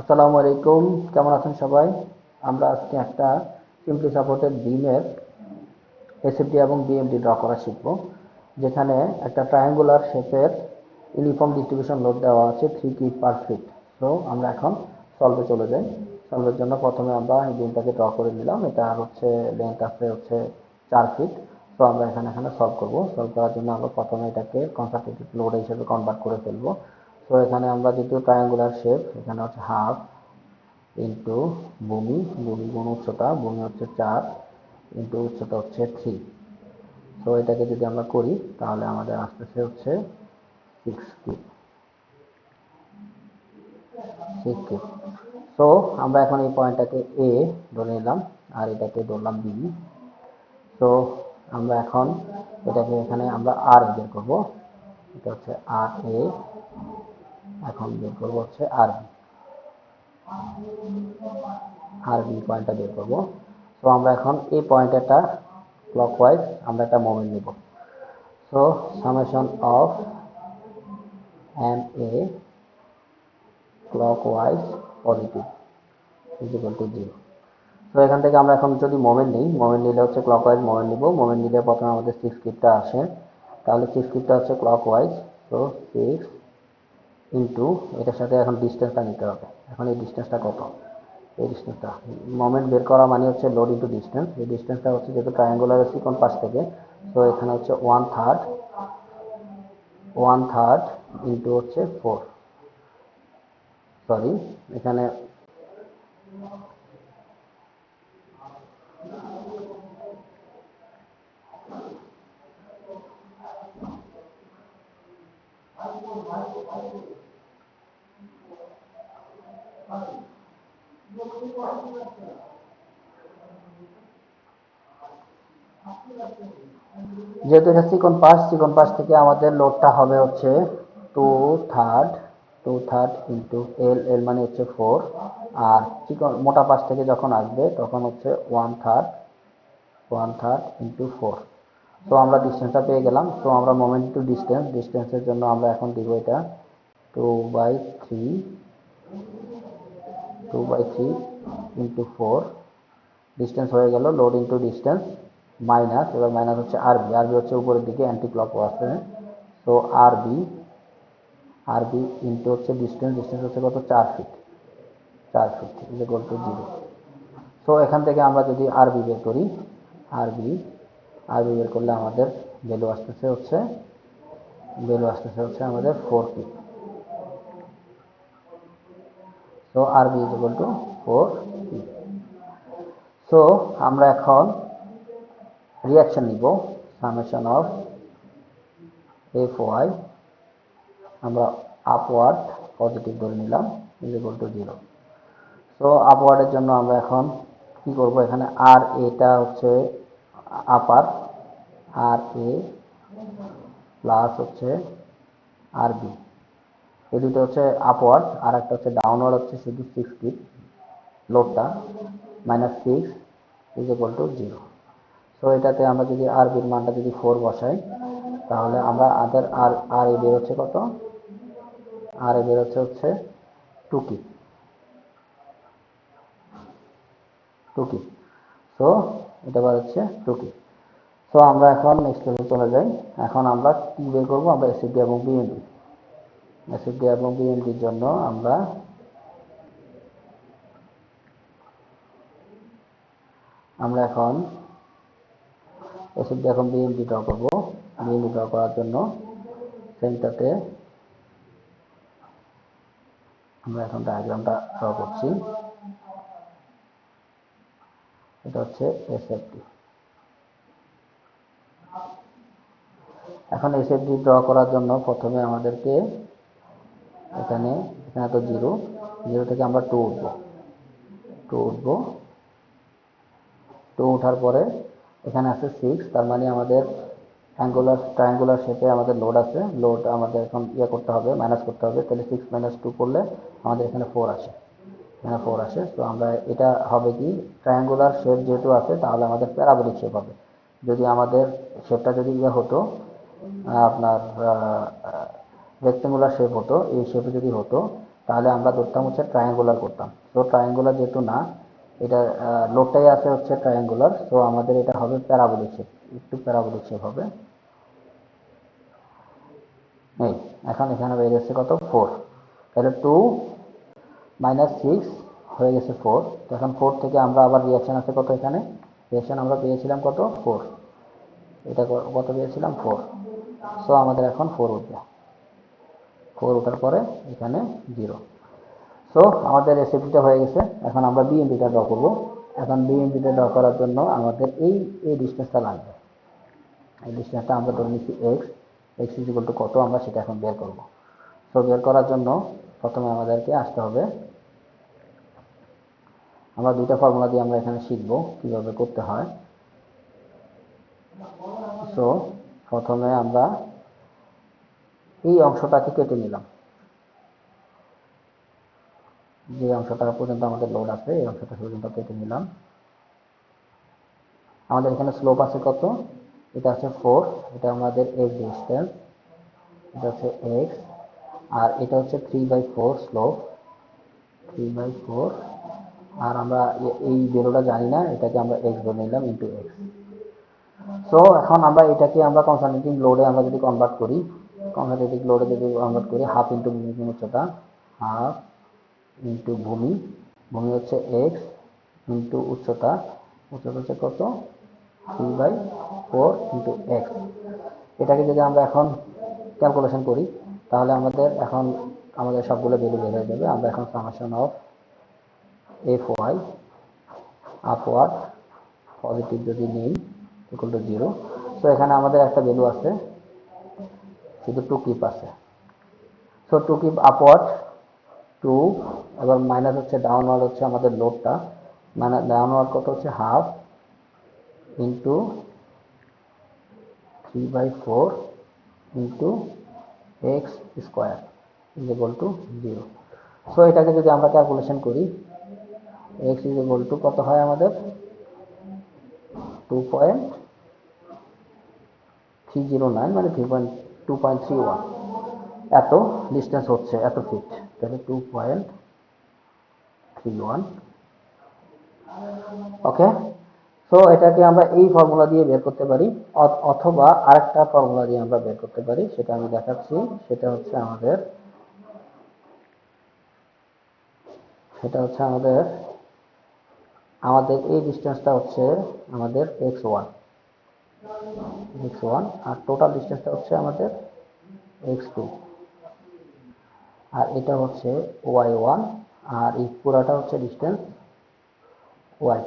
আসসালামু আলাইকুম, কেমন আছেন সবাই? আমরা আজকে একটা সিম্পলি সাপোর্টেড বিমের এসএফডি এবং বিএমডি ড্র করা শিখব, যেখানে একটা ট্রায়াঙ্গুলার শেপের ইউনিফর্ম ডিস্ট্রিবিউশন লোড দেওয়া আছে থ্রি কি পার ফিট সো আমরা এখন সলভে চলে যাই। সলভের জন্য প্রথমে আমরা এই বিমটাকে ড্র করে নিলাম। এটা হচ্ছে লেন্থ আছে হচ্ছে চার ফিট তো আমরা এখানে এখানে সলভ করব। সলভ করার জন্য আমরা প্রথমে এটাকে কনসার্টেটিভ লোড হিসেবে কনভার্ট করে ফেলব। তো এখানে আমরা যেহেতু ট্রায়াঙ্গুলার শেপ এখানে হচ্ছে হাফ ইন্টু ভূমি ভূমি গুণ উচ্চতা, ভূমি হচ্ছে চার ইন্টু উচ্চতা হচ্ছে থ্রি তো এটাকে যদি আমরা করি, তাহলে আমাদের আসতেছে হচ্ছে six cube six cube so আমরা এখন এই পয়েন্টটাকে এ ধরে নিলাম, আর এটাকে ধরলাম বি তো আমরা এখন এটাকে এখানে আমরা আর বের করব। এটা হচ্ছে আর এ এখন বের করব হচ্ছে আর বি আর বি পয়েন্টটা বের করব। তো আমরা এখন এই পয়েন্টেরটা ক্লকওয়াইজ আমরা একটা মোমেন্ট নিব। So summation of M A clockwise positive is equal to zero তো এখান থেকে আমরা এখন যদি মোমেন্ট নিই মোমেন্ট নিলে হচ্ছে ক্লকওয়াইজ মোমেন্ট নিব। মোমেন্ট নিলে প্রথমে আমাদের সিক্স কিপটা আসে। তাহলে সিক্স কিপটা হচ্ছে ক্লকওয়াইজ তো সিক্স ইন্টু এটার সাথে এখন ডিস্টেন্সটা নিতে হবে। এখন এই ডিস্টেন্সটা কত? এই ডিস্টেন্সটা মোমেন্ট বের করা মানে হচ্ছে লোড ইন্টু ডিস্টেন্স এই ডিস্টেন্সটা হচ্ছে যেহেতু ট্রায়াঙ্গুলার কোন পাশ থেকে তো এখানে হচ্ছে one third one third into হচ্ছে ফোর সরি এখানে যেহেতু এটা চিকন পাশ চিকন পাশ থেকে আমাদের লোডটা হবে হচ্ছে two third two third into L L মানে হচ্ছে ফোর আর চিকন, মোটা পাশ থেকে যখন আসবে তখন হচ্ছে one third one third into four তো আমরা ডিস্টেন্সটা পেয়ে গেলাম। তো আমরা মোমেন্ট টু ডিস্টেন্স ডিস্টেন্সের জন্য আমরা এখন দিব এটা two by three two by three into four distance হয়ে গেল লোড ইন্টু ডিস্টেন্স মাইনাস এবার মাইনাস হচ্ছে আরবি আরবি হচ্ছে উপরের দিকে অ্যান্টি ক্লক আছে তো আরবি আরবি ইন্টু হচ্ছে ডিস্টেন্স ডিস্টেন্স হচ্ছে কত? চার ফিট চার feet is equal to zero তো এখান থেকে আমরা যদি আরবি বের করি আরবি আরবি বের করলে আমাদের ভ্যালু আসতেছে হচ্ছে ভ্যালু আসতেছে হচ্ছে আমাদের four feet so R B is equal to four feet so আমরা এখন রিয়াকশন নিব সামেশন অফ এফ ওয়াই আমরা আপওয়ার্ড পজিটিভ ধরে নিলাম is equal to zero so আপওয়ার্ডের জন্য আমরা এখন কি করব? এখানে আর এটা হচ্ছে আপার আর এ প্লাস হচ্ছে আর বি এই দুটো হচ্ছে আপওয়ার্ড আর একটা হচ্ছে ডাউনওয়ার্ড হচ্ছে শুধু six feet লোডটা minus six is equal to zero so এটাতে আমরা যদি আর বির মানটা যদি ফোর বসাই, তাহলে আমরা আদার আর আর এ বের হচ্ছে কত? আর এ বের হচ্ছে হচ্ছে টু কি টু কি সো এটা বার হচ্ছে টু কি সো আমরা এখন নেক্সট লেভেল চলে যাই। এখন আমরা কি বের করব? আমরা এসিডি এবং বিএনডি এসিডি এবং বিএনডির জন্য আমরা আমরা এখন এসিডি এখন বিএমডি ড্র করব। বিএমডি ড্র করার জন্য সেন্টারতে আমরা এখন ডায়াগ্রামটা ড্র করছি। এটা হচ্ছে এসএফডি এখন এসএফডি ড্র করার জন্য প্রথমে আমাদেরকে এখানে এখানে তো জিরো জিরো থেকে আমরা টু উঠবো। টু উঠবো। টু ওঠার পরে এখানে আছে সিক্স তার মানে আমাদের অ্যাঙ্গুলার ট্রায়াঙ্গুলার শেপে আমাদের লোড আছে। লোড আমাদের এখন ইয়ে করতে হবে মাইনাস করতে হবে। তাহলে সিক্স মাইনাস টু করলে আমাদের এখানে ফোর আসে। এখানে ফোর আসে। তো আমরা এটা হবে কি? ট্রায়াঙ্গুলার শেপ যেহেতু আছে, তাহলে আমাদের প্যারাবোলিক শেপ হবে। যদি আমাদের শেপটা যদি ইয়ে হতো আপনার রেক্টেঙ্গুলার শেপ হতো, এই শেপে যদি হতো, তাহলে আমরা ধরতাম হচ্ছে ট্রায়াঙ্গুলার করতাম। তো ট্রায়াঙ্গুলার যেহেতু না, এটা লোডটাই আছে হচ্ছে ট্রায়াঙ্গুলার তো আমাদের এটা হবে প্যারাবোলিক শেপ একটু প্যারাবোলিক শেপ হবে। এই, এখন এখানে বেরিয়ে গেছে কত? ফোর তাহলে টু মাইনাস সিক্স হয়ে গেছে ফোর তো এখন ফোর থেকে আমরা আবার রিয়াকশন আছে কত এখানে? রিয়াকশন আমরা পেয়েছিলাম কত? ফোর এটা কত পেয়েছিলাম? ফোর সো আমাদের এখন ফোর উঠবে। ফোর ওঠার পরে এখানে জিরো সো আমাদের রেসিপিটা হয়ে গেছে। এখন আমরা বিএনপিটা ড্র করব। এখন বিএনপিটা ড্র করার জন্য আমাদের এই এই ডিস্টেন্সটা লাগবে। এই ডিস্টেন্সটা আমরা ধরে নিচ্ছি এক্স এক্স ইজিকল টু কত আমরা সেটা এখন বের করব। সো বের করার জন্য প্রথমে আমাদেরকে আসতে হবে। আমরা দুইটা ফর্মুলা দিয়ে আমরা এখানে শিখব কীভাবে করতে হয়। সো প্রথমে আমরা এই অংশটাকে কেটে নিলাম। যে অংশটা পর্যন্ত আমাদের লোড আছে, এই অংশটা পর্যন্ত কেটে নিলাম। আমাদের এখানে স্লোপ আছে কত? এটা আছে ফোর এটা আমাদের এক্স ডিস্টেন্স এটা হচ্ছে এক্স আর এটা হচ্ছে three by four slope three by four আর আমরা এই বেরোটা জানি না, এটাকে আমরা এক্স ধরে নিলাম ইন্টু এক্স সো এখন আমরা এটাকে আমরা কনসালটেটিং লোডে আমরা যদি কনভার্ট করি কনসালটেটিং লোডে যদি কনভার্ট করি হাফ ইন্টু ভূমি উচ্চতা হাফ ইন্টু ভূমি। ভূমি হচ্ছে এক্স ইন্টু উচ্চতা। উচ্চতা হচ্ছে কত? Three by four into X এটাকে যদি আমরা এখন ক্যালকুলেশন করি, তাহলে আমাদের এখন আমাদের সবগুলো ভ্যালু বের হয়ে যাবে। আমরা এখন summation of F Y upward positive যদি নেই ইকুয়াল টু জিরো সো এখানে আমাদের একটা ভ্যালু আছে। শুধু টু কিপ আছে। So two kip upward two এবার মাইনাস হচ্ছে ডাউনওয়ার্ড হচ্ছে আমাদের লোডটা মানে ডাউনওয়ার্ড কত হচ্ছে? Half into three by four into X square is equal to zero so এটাকে যদি আমরা ক্যালকুলেশন করি এক্স ইজ ইকুয়াল টু কত হয় আমাদের? Two point three zero nine মানে three point two point three one এত ডিস্টেন্স হচ্ছে, এত ফিট তাহলে two point three one okay so এটাকে আমরা এই ফর্মুলা দিয়ে বের করতে পারি। অথবা আরেকটা ফর্মুলা দিয়ে আমরা বের করতে পারি, সেটা আমি দেখাচ্ছি। সেটা হচ্ছে আমাদের, সেটা হচ্ছে আমাদের আমাদের এই ডিস্টেন্সটা হচ্ছে আমাদের এক্স ওয়ান এক্স ওয়ান আর টোটাল ডিস্টেন্সটা হচ্ছে আমাদের এক্স আর এটা হচ্ছে ওয়াই আর এই পুরাটা হচ্ছে ডিস্টেন্স ওয়াই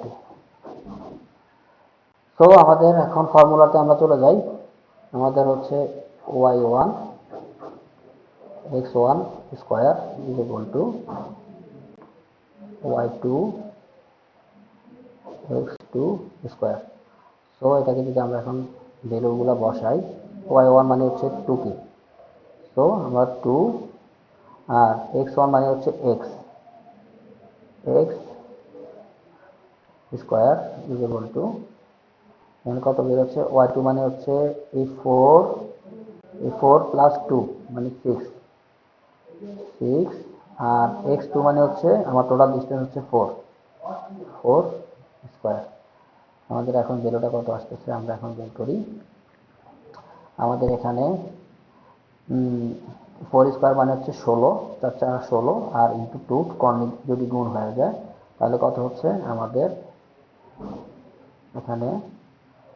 সো আমাদের এখন ফর্মুলাতে আমরা চলে যাই। আমাদের হচ্ছে Y one X one square is equal to Y two X two square so এটাকে যদি আমরা এখন ভ্যালুগুলো বসাই ওয়াই ওয়ান মানে হচ্ছে টু কি। সো আমরা টু আর এক্স ওয়ান মানে হচ্ছে X X square is equal to এখানে কত বেরোচ্ছে? ওয়াই টু মানে হচ্ছে এই ফোর এই ফোর প্লাস টু মানে সিক্স সিক্স আর এক্স টু মানে হচ্ছে, আমার টোটাল ডিস্টেন্স হচ্ছে ফোর ফোর স্কোয়ার আমাদের এখন ভ্যালুটা কত আসতেছে? আমরা এখন বের করি। আমাদের এখানে ফোর স্কোয়ার মানে হচ্ছে ষোলো চার চার ষোলো আর ইন্টু টু কর্ণিক যদি গুণ হয়ে যায়, তাহলে কত হচ্ছে? আমাদের এখানে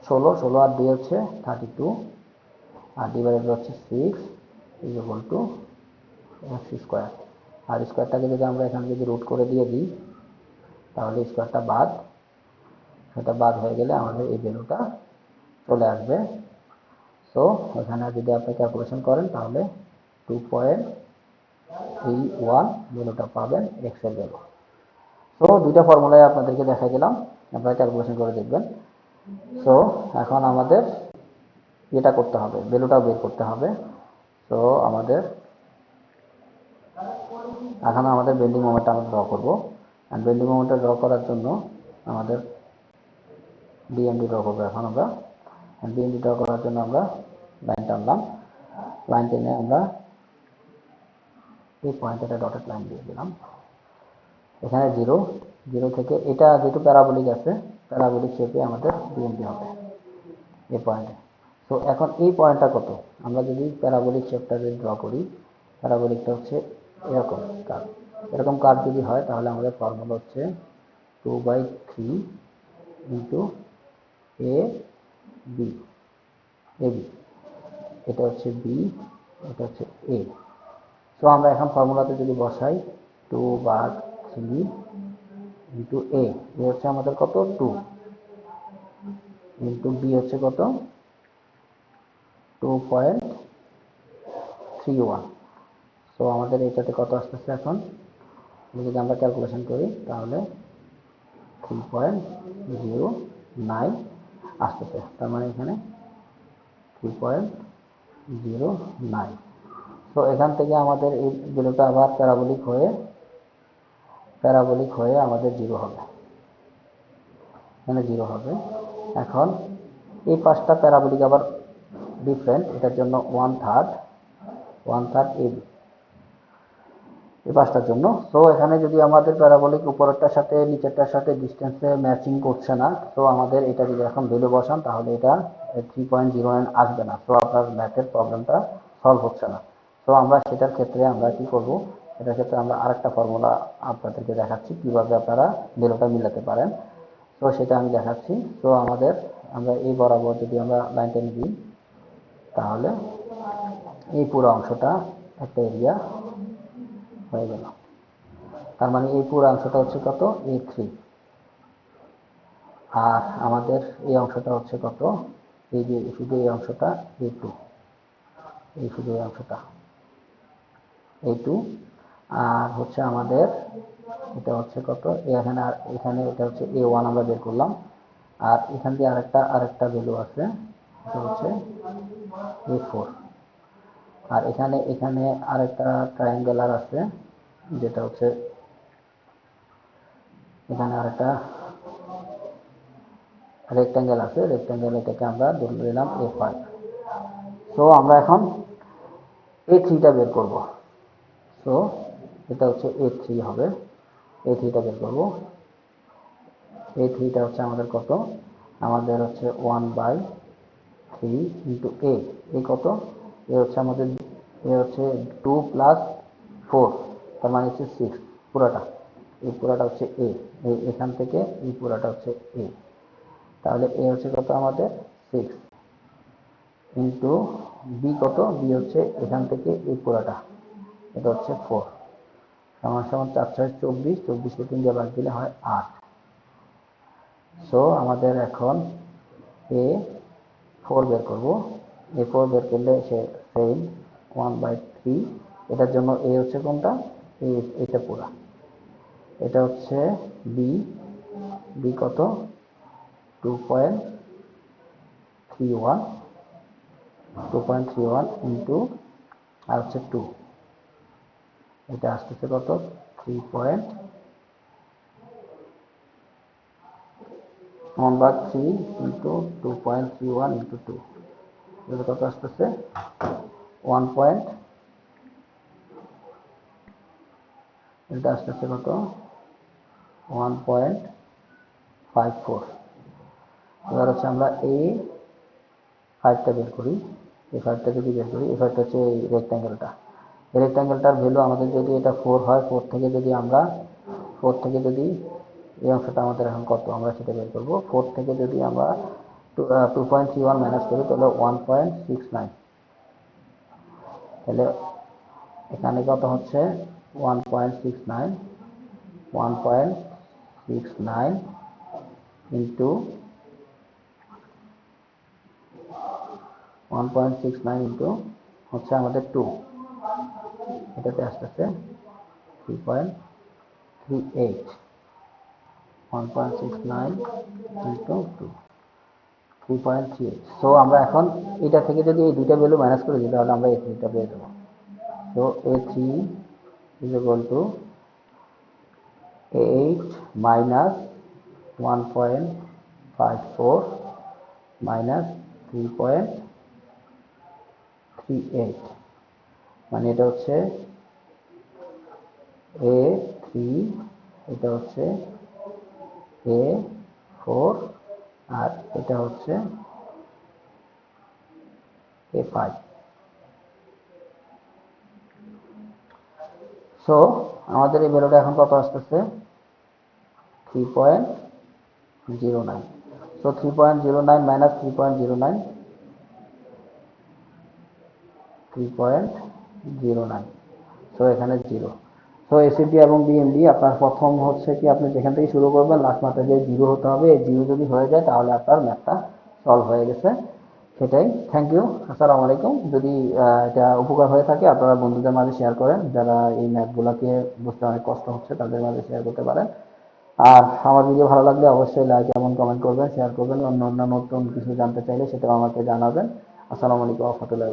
ষোলো ষোলো আর দুই হচ্ছে থার্টি টু আর ডিভাইডেড হচ্ছে six is equal to X square আর স্কোয়ারটাকে যদি আমরা এখানে যদি রুট করে দিয়ে দিই, তাহলে স্কোয়ারটা বাদ সেটা বাদ হয়ে গেলে আমাদের এই ভ্যালুটা চলে আসবে। সো এখানে যদি আপনি ক্যালকুলেশন করেন, তাহলে টু পয়েন্ট থ্রি ওয়ান ভ্যালুটা পাবেন এক্সের ভ্যালু সো দুইটা ফর্মুলায় আপনাদেরকে দেখা গেলাম আপনারা ক্যালকুলেশন করে দেখবেন। সো এখন আমাদের এটা করতে হবে ভ্যালুটা বের করতে হবে। সো আমাদের এখন আমাদের বেন্ডিং মোমেন্টটা আমরা ড্র করব। আর বেন্ডিং মোমেন্টটা ড্র করার জন্য আমাদের ডিএমডি ড্র করব এখন আমরা। ডিএমডি ড্র করার জন্য আমরা লাইন টানলাম লাইন টেনে আমরা এই পয়েন্ট এটা ডটেড লাইন দিয়ে দিলাম। এখানে জিরো জিরো থেকে এটা যেহেতু প্যারাবোলিক আছে প্যারাবোলিক শেপে আমাদের বিএনপি হবে এই পয়েন্টে তো এখন এই পয়েন্টটা কত? আমরা যদি প্যারাবোলিক শেপটা যদি ড্র করি প্যারাবোলিকটা হচ্ছে এরকম কার্ভ এরকম কার্ভ যদি হয়, তাহলে আমাদের ফর্মুলা হচ্ছে two by three into A B. A B. এটা হচ্ছে বি, এটা হচ্ছে এ। তো আমরা এখন ফর্মুলাতে যদি বসাই, টু বার থ্রি ইন্টু এ এ হচ্ছে আমাদের কত? টু। ইন্টু বি হচ্ছে কত? Two point three one. So আমাদের এটাতে কত আসতেছে এখন? যদি আমরা ক্যালকুলেশন করি, তাহলে থ্রি পয়েন্ট জিরো নাইন আসতেছে তার মানে এখানে থ্রি পয়েন্ট জিরো নাইন তো এখান থেকে আমাদের এই ভ্যালুটা আবার প্যারাবোলিক হয়ে প্যারাবোলিক হয়ে আমাদের জিরো হবে। এখানে জিরো হবে। এখন এই পাঁচটা প্যারাবোলিক আবার ডিফারেন্ট এটার জন্য one third one third A এই পাঁচটার জন্য। তো এখানে যদি আমাদের প্যারাবোলিক উপরেরটার সাথে, নিচেরটার সাথে ডিস্টেন্সে ম্যাচিং করছে না, তো আমাদের এটা যদি এখন ভ্যালু বসান, তাহলে এটা থ্রি পয়েন্ট জিরো নাইন আসবে না। তো আপনার ম্যাথের প্রবলেমটা সলভ হচ্ছে না। তো আমরা সেটার ক্ষেত্রে আমরা কি করব? এটার ক্ষেত্রে আমরা আরেকটা ফর্মুলা আপনাদেরকে দেখাচ্ছি, কীভাবে আপনারা ভ্যালুটা মিলাতে পারেন। তো সেটা আমি দেখাচ্ছি। তো আমাদের, আমরা এই বরাবর যদি আমরা লাইন টেনে দিই তাহলে এই পুরো অংশটা একটা এরিয়া হয়ে গেল। তার মানে এই পুরো অংশটা হচ্ছে কত? এ থ্রি আর আমাদের এই অংশটা হচ্ছে কত? এই যে শুধু এই অংশটা এ টু এই শুধু এই অংশটা। এ টু আর হচ্ছে আমাদের এটা হচ্ছে কত? এখানে আর এখানে এটা হচ্ছে এ ওয়ান আমরা বের করলাম। আর এখান দিয়ে আরেকটা আরেকটা ভ্যালু আছে। এটা হচ্ছে এ ফোর আর এখানে এখানে আরেকটা ট্রায়াঙ্গেলার আছে, যেটা হচ্ছে এখানে আরেকটা রেক্ট্যাঙ্গেল আছে। রেক্ট্যাঙ্গেল এটাকে আমরা ধরে নিলাম এ ফাইভ তো আমরা এখন এ থ্রিটা বের করব। সো এটা হচ্ছে এ থ্রি হবে। এ থ্রিটা বের করব। এ থ্রিটা হচ্ছে আমাদের কত? আমাদের হচ্ছে one by three into A কত? এ হচ্ছে আমাদের, এ হচ্ছে টু প্লাস ফোর তার মানে হচ্ছে সিক্স পুরাটা। এই পুরাটা হচ্ছে এ এখান থেকে এই পুরাটা হচ্ছে এ তাহলে এ হচ্ছে কত আমাদের? সিক্স ইন্টু বি কত? বি হচ্ছে এখান থেকে এই পুরাটা। এটা হচ্ছে ফোর সমান সমান চার ছয় চব্বিশ, চব্বিশকে তিন দিয়ে বাদ দিলে হয় আট। সো আমাদের এখন এ ফোর বের করব। এ ফোর বের করলে সে সেম ওয়ান বাই থ্রি এটার জন্য এ হচ্ছে কোনটা? এটা পুরা। এটা হচ্ছে বি বি কত? Two point three one two point three one into আর হচ্ছে টু এটা আসতেছে কত? Three point one by three into two point three one into two এটা কত আসতেছে? One point. এটা আসতেছে কত? One point five four. এবার হচ্ছে আমরা ফাইভটা বের করি। এই ফাইভটা যদি বের করি এই ফাইভটা হচ্ছে এই রেক্ট্যাঙ্গেলটা এই রেক্ট্যাঙ্গেলটার ভ্যালু আমাদের যদি এটা ফোর হয় ফোর থেকে যদি আমরা ফোর থেকে যদি এই অংশটা আমাদের এখন কত? আমরা সেটা বের করব। ফোর থেকে যদি আমরা two point three one minus করি, তাহলে ওয়ান পয়েন্ট সিক্স নাইন তাহলে এখানে কত হচ্ছে? One point six nine one point six nine into one point six nine into হচ্ছে আমাদের টু এটাতে আসতেছে three point three eight one point six nine into two three point three so আমরা এখন এটা থেকে যদি এই দুইটা ভ্যালু মাইনাস করে দিই, তাহলে আমরা এই থ্রিটা পেয়ে যাব। So A three is equal to eight minus one point five four minus three point three eight মানে এটা হচ্ছে এ থ্রি এটা হচ্ছে এ ফোর আর এটা হচ্ছে এ ফাইভ সো আমাদের এই ভ্যালুটা এখন কত আসতেছে? Three point zero nine so three point zero nine minus three point zero nine three point zero nine so এখানে জিরো সো এসিপি এবং বিএমডি আপনার প্রথম হচ্ছে কি আপনি যেখান থেকে শুরু করবেন লাস্ট মাত্রা যে জিরো হতে হবে, এই জিরো যদি হয়ে যায় তাহলে আপনার ম্যাথটা সলভ হয়ে গেছে। সেটাই থ্যাংক ইউ আসসালামু আলাইকুম। যদি এটা উপকার হয়ে থাকে, আপনারা বন্ধুদের মাঝে শেয়ার করেন, যারা এই ম্যাথগুলোকে বুঝতে অনেক কষ্ট হচ্ছে, তাদের মাঝে শেয়ার করতে পারেন। আর আমার ভিডিও ভালো লাগলে অবশ্যই লাইক এবং কমেন্ট করবেন শেয়ার করবেন অন্য অন্য নতুন কিছু জানতে চাইলে সেটাও আমাকে জানাবেন। আসসালামু আলাইকুম রহমতুল্লাহ